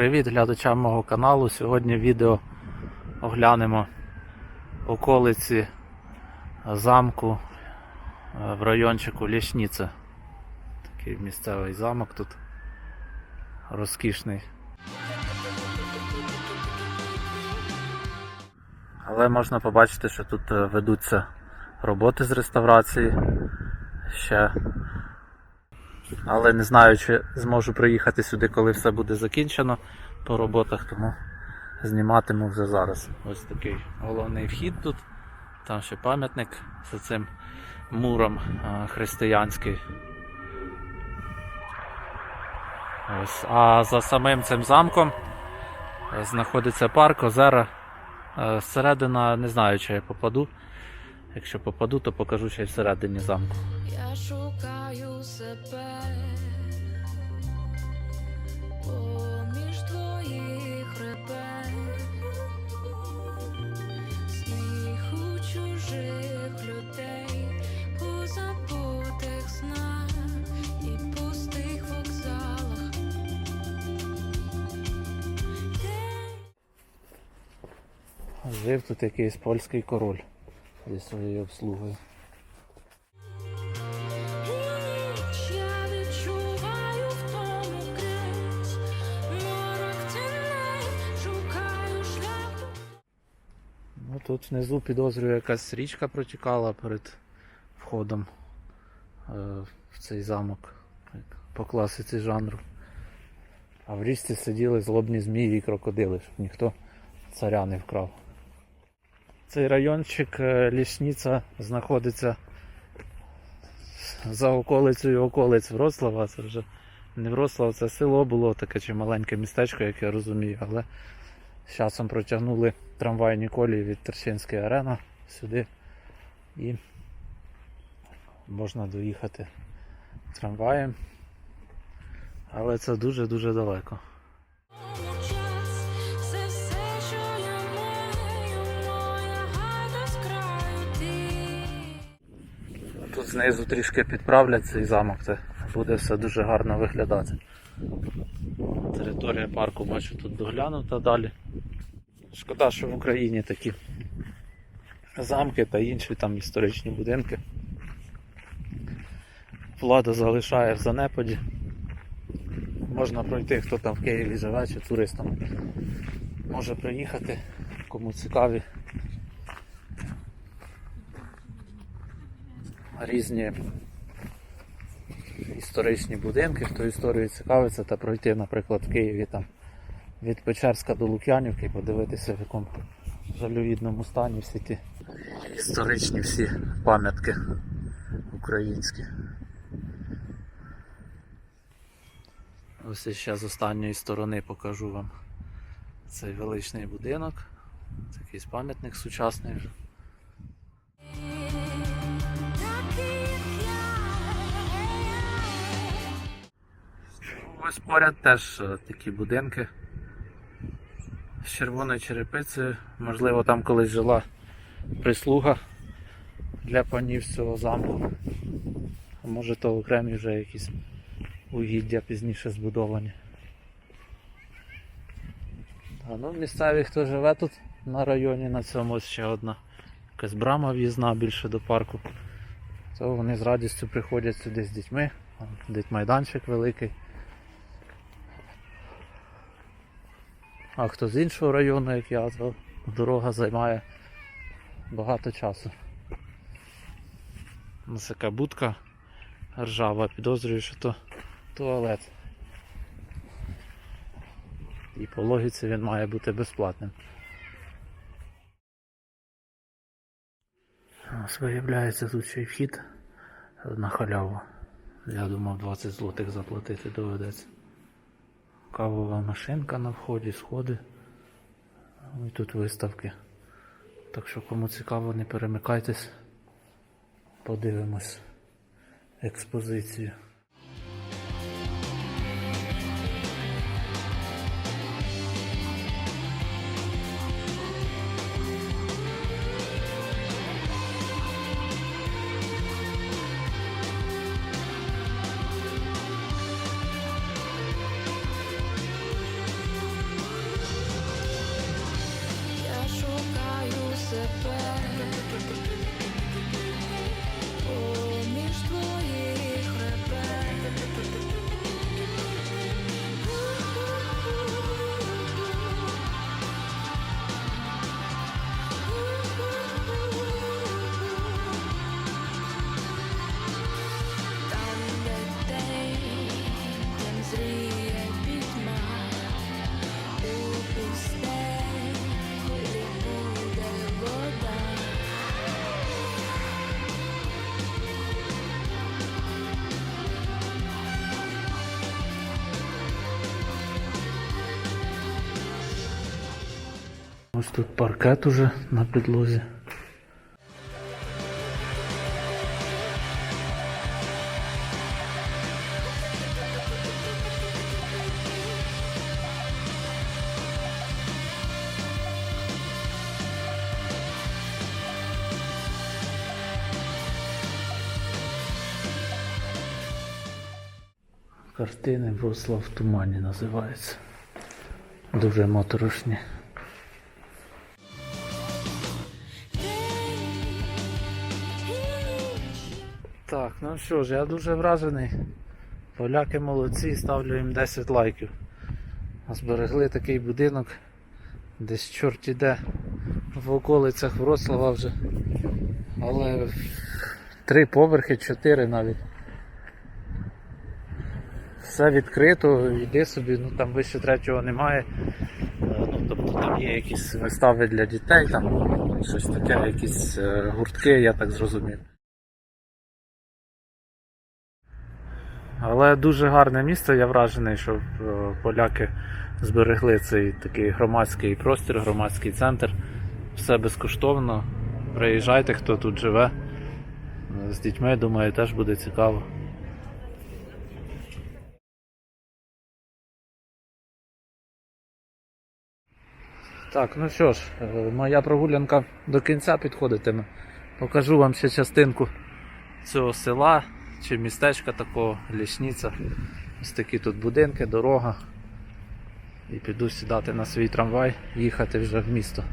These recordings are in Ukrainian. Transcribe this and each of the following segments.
Привіт глядачам мого каналу. Сьогодні відео оглянемо околиці замку е, в райончику Лєшніця. Такий місцевий замок тут розкішний. Але можна побачити, що тут е, ведуться роботи з реставрації ще. Але не знаю, чи зможу приїхати сюди, коли все буде закінчено по роботах, тому зніматиму вже зараз. Ось такий головний вхід тут. Там ще пам'ятник за цим муром християнський. Ось. А за самим цим замком е, знаходиться парк, озера. Е, Зсередина не знаю, чи я попаду. Якщо попаду, то покажу ще й всередині замку. Я шукаю себе поміж твоїх ребер, сміху чужих людей, у забутих снах і пустих вокзалах. Жив тут якийсь польський король зі своєю обслугою. Ну тут внизу підозрюю якась річка протікала перед входом е, в цей замок по класиці жанру. А в річці сиділи злобні змії і крокодили, щоб ніхто царя не вкрав. Цей райончик е, Лісніця знаходиться за околицею околиць Вроцлава. Це вже не Вроцлав, це село було таке чи маленьке містечко, як я розумію, але з часом протягнули трамвайні колії від Терчинської арена сюди і можна доїхати трамваєм. Але це дуже-дуже далеко. Знизу трішки підправлять цей замок, це буде все дуже гарно виглядати. Територія парку бачу тут доглянута далі. Шкода, що в Україні такі замки та інші там історичні будинки. Влада залишає в занепаді. Можна пройти, хто там в Києві живе чи туристам. Може приїхати, кому цікаві. Різні історичні будинки, хто історією цікавиться, та пройти, наприклад, в Києві там від Печерська до Лук'янівки і подивитися, в якому жалюгідному стані всі ті історичні всі пам'ятки українські. Ось ще з останньої сторони покажу вам цей величний будинок. Це якийсь пам'ятник сучасний Ось поряд теж е, такі будинки з червоною черепицею. Можливо, там колись жила прислуга для панів з цього замку. А може то окремі вже якісь угіддя пізніше збудовані. А ну місцеві, хто живе тут на районі, на цьому ще одна якась брама в'їзна більше до парку. То вони з радістю приходять сюди з дітьми. Дитмайданчик великий. А хто з іншого району, як я, то дорога займає багато часу. Ось така будка ржава, підозрюю, що то туалет. І по логіці він має бути безплатним. Ось виявляється тут ще й вхід на халяву. Я думав 20 злотих заплатити доведеться. Кавова машинка на вході, сходи. І тут виставки. Так що кому цікаво, не перемикайтесь. Подивимось експозицію. Thank you. Ось тут паркет уже на підлозі. Картини Врослав в тумані називається. Дуже моторошні. Ну що ж, я дуже вражений. Поляки молодці, ставлю їм 10 лайків. Зберегли такий будинок, десь чорт іде в околицях Вроцлава вже. Але три поверхи, чотири навіть. Все відкрито, йди собі, ну там вище третього немає. Е, Ну, тобто там є якісь вистави для дітей, там щось таке, якісь е, гуртки, я так зрозумів. Але дуже гарне місце, я вражений, що е, поляки зберегли цей такий громадський простір, громадський центр. Все безкоштовно. Приїжджайте, хто тут живе. З дітьми, думаю, теж буде цікаво. Так, ну що ж, е, моя прогулянка до кінця підходитиме. Покажу вам ще частинку цього села чи містечка такого, лісниця. Ось такі тут будинки, дорога. І піду сідати на свій трамвай, їхати вже в місто.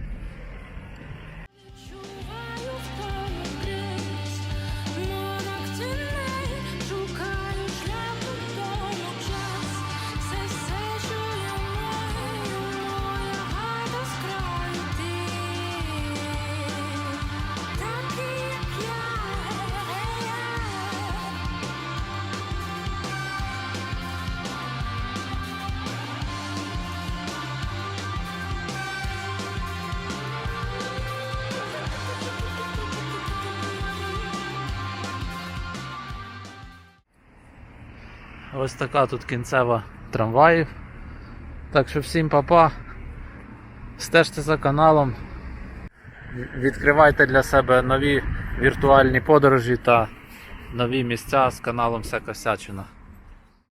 Ось така тут кінцева трамваїв. Так що всім папа. Стежте за каналом. Відкривайте для себе нові віртуальні подорожі та нові місця з каналом Вся Косячина.